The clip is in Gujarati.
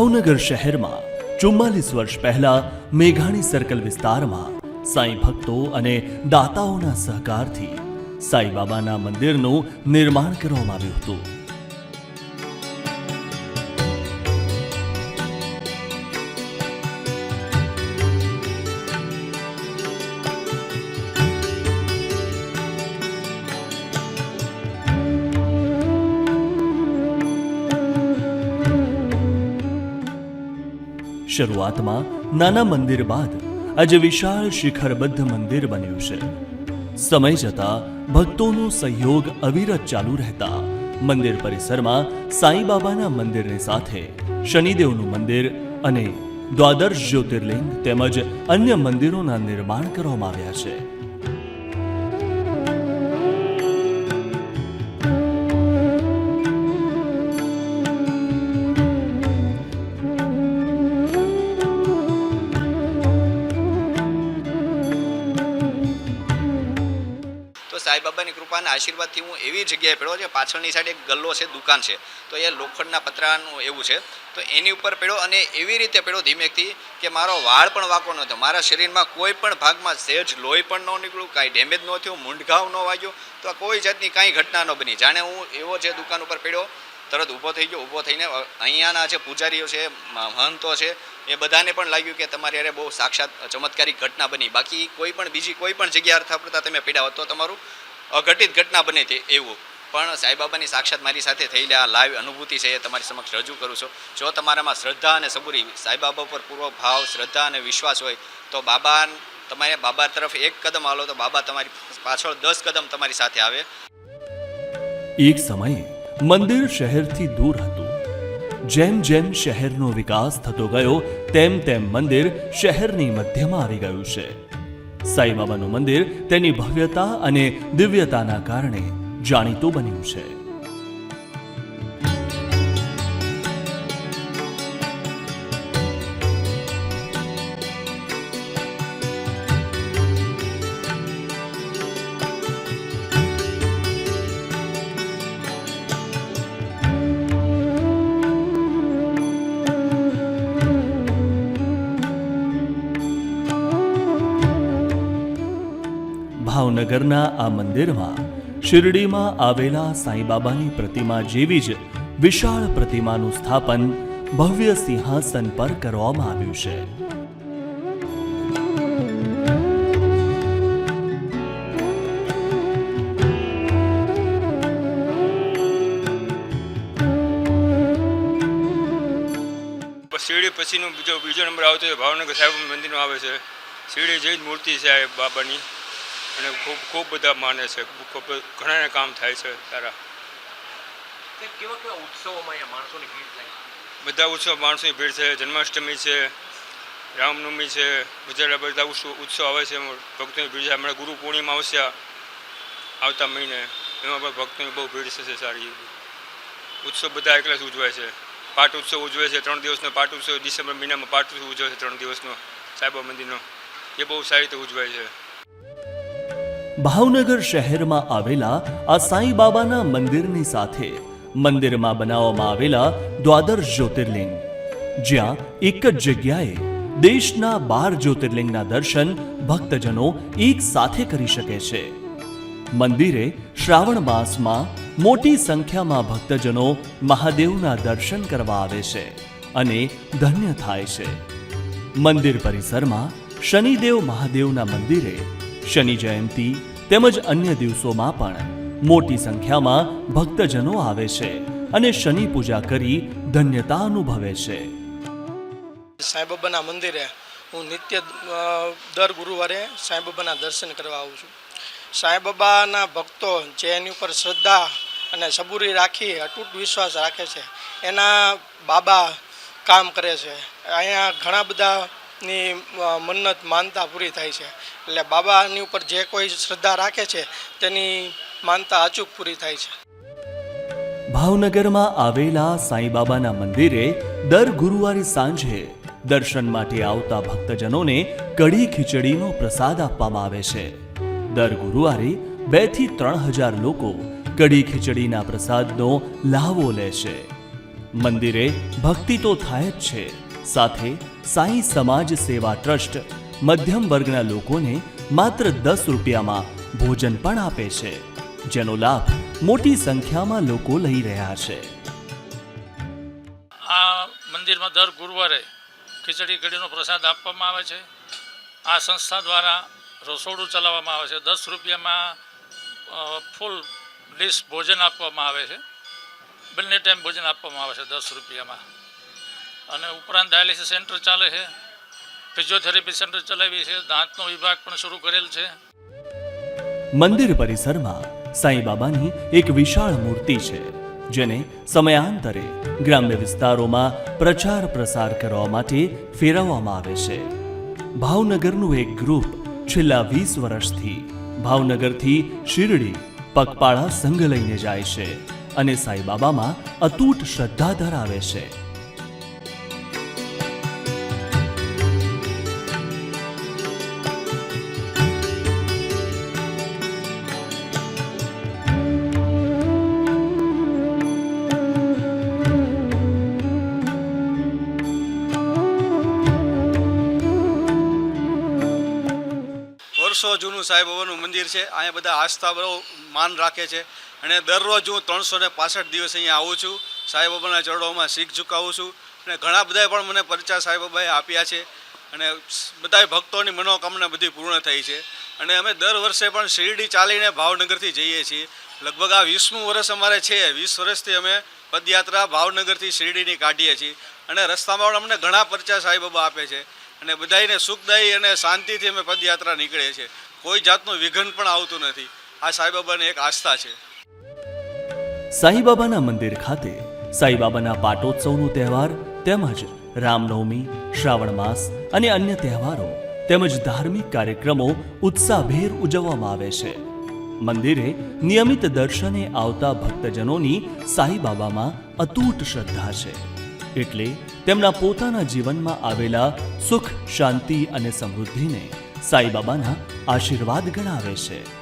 ભાવનગર શહેરમાં ચુમ્માલીસ વર્ષ પહેલા મેઘાણી સર્કલ વિસ્તારમાં સાંઈ ભક્તો અને દાતાઓના સહકારથી સાંઈબાબાના મંદિરનું નિર્માણ કરવામાં આવ્યું હતું. શરૂઆતમાં નાના મંદિર બાદ આજે વિશાળ શિખરબદ્ધ મંદિર બન્યું છે. સમય જતા ભક્તોનો સહયોગ અવિરત ચાલુ રહેતા મંદિર પરિસરમાં સાંઈ બાબાના મંદિરની સાથે શનિદેવનું મંદિર અને દ્વાદશ જ્યોતિર્લિંગ તેમજ અન્ય મંદિરોના નિર્માણ કરવામાં આવ્યા છે. સાંઈબાબાની કૃપાના આશીર્વાદથી હું એવી જગ્યાએ પડ્યો છે, પાછળની સાઈડ એક ગલ્લો છે, દુકાન છે. તો એ લોખંડના પતરાનું એવું છે. તો એની ઉપર પડ્યો અને એવી રીતે પડ્યો ધીમેકથી કે મારો વાળ પણ વાંકો ન થયો મારા શરીરમાં કોઈ પણ ભાગમાં સહેજ લોહી પણ ન નીકળ્યું, કાંઈ ડેમેજ ન થયું મૂંઢઘાવ ન વાગ્યો. તો કોઈ જાતની કાંઈ ઘટના ન બની. જાણે હું એવો જે દુકાન ઉપર પડ્યો, તરત ઊભો થઈ ગયો. ઊભો થઈને અહીંયાના જે પૂજારીઓ છે મહંતો છે, એ બધાને પણ લાગ્યું કે તમારી અરે બહુ સાક્ષાત ચમત્કારિક ઘટના બની. બાકી કોઈ પણ બીજી કોઈ પણ જગ્યા અર્થ પડતા તમે પીડા હોત તો તમારું અઘટિત ઘટના બને તે એવું. પણ સાંઈબાબાની સાક્ષાત મારી સાથે થયેલી આ લાઈવ અનુભૂતિ છે એ તમારી સમક્ષ રજૂ કરું છું. જો તમારામાં શ્રદ્ધા અને સબૂરી સાંઈબાબા પર પૂર્વ ભાવ શ્રદ્ધા અને વિશ્વાસ હોય, તો બાબા તમારે બાબા તરફ એક કદમ હાલો, તો બાબા તમારી પાછળ દસ કદમ તમારી સાથે આવે. એક સમયે મંદિર શહેરથી દૂર હતું. જેમ જેમ શહેરનો વિકાસ થતો ગયો, તેમ તેમ મંદિર શહેરની મધ્યમાં આવી ગયું છે. સાંઈબાબાનું મંદિર તેની ભવ્યતા અને દિવ્યતાના કારણે જાણીતું બન્યું છે. ભાવનગરના આ મંદિરમાં શિરડીમાં આવેલા સાંઈબાબાની પ્રતિમા જેવી જ વિશાળ પ્રતિમાનું સ્થાપન ભવ્ય સિંહાસન પર કરવામાં આવ્યું છે. શિરડી પછીનો બીજો બીજો નંબર આવતો ભાવનગર સાહેબ મંદિરમાં આવે છે. શિરડી જેવી જ મૂર્તિ છે બાબાની. અને ખૂબ ખૂબ બધા માને છે. ખૂબ ઘણાને કામ થાય છે સારા. કેવા કેવા ઉત્સવોમાં માણસોની ભીડ થાય બધા ઉત્સવ માણસોની ભીડ છે. જન્માષ્ટમી છે રામનવમી છે બધા બધા ઉત્સવ આવે છે. ભક્તોની ભીડ છે. હમણાં ગુરુ પૂર્ણિમા આવશે આવતા મહિને. એમાં પણ ભક્તોની બહુ ભીડ થશે સારી ઉત્સવ બધા એકલા જ ઉજવાય છે. પાટ ઉત્સવ ઉજવે છે ત્રણ દિવસનો પાટ ઉત્સવ. ડિસેમ્બર મહિનામાં પાટ ઉત્સવ ઉજવે છે ત્રણ દિવસનો. સાયબા મંદિરનો. એ બહુ સારી રીતે ઉજવાય છે. ભાવનગર શહેરમાં આવેલા આ સાંઈ બાબાના મંદિરની સાથે મંદિરમાં બનાવવામાં આવેલા દ્વાદર જ્યોતિર્લિંગ. જ્યાં એક જ જગ્યાએ દેશના બાર જ્યોતિર્લિંગના દર્શન ભક્તજનો એક સાથે કરી શકે છે. મંદિરે શ્રાવણ માસમાં મોટી સંખ્યામાં ભક્તજનો મહાદેવના દર્શન કરવા આવે છે અને ધન્ય થાય છે. મંદિર પરિસરમાં શનિદેવ મહાદેવના મંદિરે શનિ જયંતી તેમજ અન્ય દિવસોમાં પણ. મોટી સંખ્યામાં ભક્તજનો આવે છે અને શનિ પૂજા કરી ધન્યતા અનુભવે છે. સાંઈબાબાના મંદિરે હું નિત્ય દર ગુરુવારે સાંઈબાબાના દર્શન કરવા આવું છું. સાંઈબાબાના ભક્તો જે એની ઉપર શ્રદ્ધા અને સબૂરી રાખી અતૂટ વિશ્વાસ રાખે છે. એના બાબા કામ કરે છે. અહીંયા ઘણા બધાની અ, મન્નત માનતા પૂરી થાય છે. એટલે બાબાની ઉપર જે કોઈ શ્રદ્ધા રાખે છે તેની માનતા અચૂક પૂરી થાય છે. ભાવનગરમાં આવેલા સાંઈબાબાના મંદિરે દર ગુરુવારે સાંજે દર્શન માટે આવતા ભક્તજનોને કઢી ખીચડીનો પ્રસાદ આપવામાં આવે છે. દર ગુરુવારે બેથી ત્રણ હજાર લોકો કઢી ખીચડીના પ્રસાદનો લાવો લે છે. મંદિરે ભક્તિ તો થાય જ છે સાથે સાંઈ સમાજ સેવા ટ્રસ્ટ મધ્યમ વર્ગના લોકોને માત્ર દસ રૂપિયામાં ભોજન પણ આપે છે, જેનો લાભ મોટી સંખ્યામાં લોકો લઈ રહ્યા છે. આ મંદિરમાં દર ગુરુવારે ખીચડી કઢીનો પ્રસાદ આપવામાં આવે છે. આ સંસ્થા દ્વારા રસોડું ચલાવવામાં આવે છે. દસ રૂપિયામાં ફૂલ ડિશ ભોજન આપવામાં આવે છે. બંને ટાઈમ ભોજન આપવામાં આવે છે દસ રૂપિયામાં. અને ઉપરાંત ડાયાલિસિસ સેન્ટર ચાલે છે, ફિઝિયોથેરાપી સેન્ટર ચલાવી છે, દાંતનો વિભાગ પણ શરૂ કરેલ છે. મંદિર પરિસરમાં સાંઈ બાબાની એક વિશાળ મૂર્તિ છે, જેને સમયાંતરે ગ્રામ્ય વિસ્તારોમાં પ્રચાર પ્રસાર કરવા માટે ફેરવવામાં આવે છે. ભાવનગરનું એક ગ્રુપ છેલ્લા વીસ વર્ષથી ભાવનગરથી શિરડી, પગપાળા સંઘ લઈને જાય છે અને સાંઈ બાબામાં અતૂટ શ્રદ્ધા ધરાવે છે. વર્ષો જૂનું સાંઈ બાબાનું મંદિર છે. અહીંયા બધા આસ્થા બહુ માન રાખે છે. અને દરરોજ હું ત્રણસો ને પાસઠ દિવસ અહીંયા આવું છું. સાંઈ બાબાના ચરણોમાં શીખ ઝુકાવું છું. અને ઘણા બધાએ પણ મને પરિચય સાંઈ બાબાએ આપ્યા છે. અને બધા ભક્તોની મનોકામના બધી પૂર્ણ થઈ છે. અને અમે દર વર્ષે પણ શિરડી ચાલીને ભાવનગરથી જઈએ છીએ. લગભગ આ વીસમું વર્ષ અમારે છે. વીસ વર્ષથી અમે પદયાત્રા ભાવનગરથી શિરડીની કાઢીએ છીએ. અને રસ્તામાં પણ અમને ઘણા પરિચય સાંઈ બાબા આપે છે. અને બધાને સુખદાયી અને શાંતિથી અમે પદયાત્રા નીકળીએ છીએ. કોઈ જાતનું વિઘન પણ આવતું નથી. આ સાંઈબાબાની એક આસ્થા છે. સાંઈબાબાના મંદિર ખાતે સાંઈબાબાના પાટોત્સવનો તહેવાર તેમજ રામનવમી, શ્રાવણ માસ અને અન્ય તહેવારો તેમજ ધાર્મિક કાર્યક્રમો ઉત્સાહભેર ઉજવવામાં આવે છે. મંદિરે નિયમિત દર્શને આવતા ભક્તજનોની સાંઈબાબામાં અતૂટ શ્રદ્ધા છે. એટલે તેમના પોતાના જીવનમાં આવેલા સુખ શાંતિ અને સમૃદ્ધિને સાંઈબાબાના આશીર્વાદ ગણાવે છે.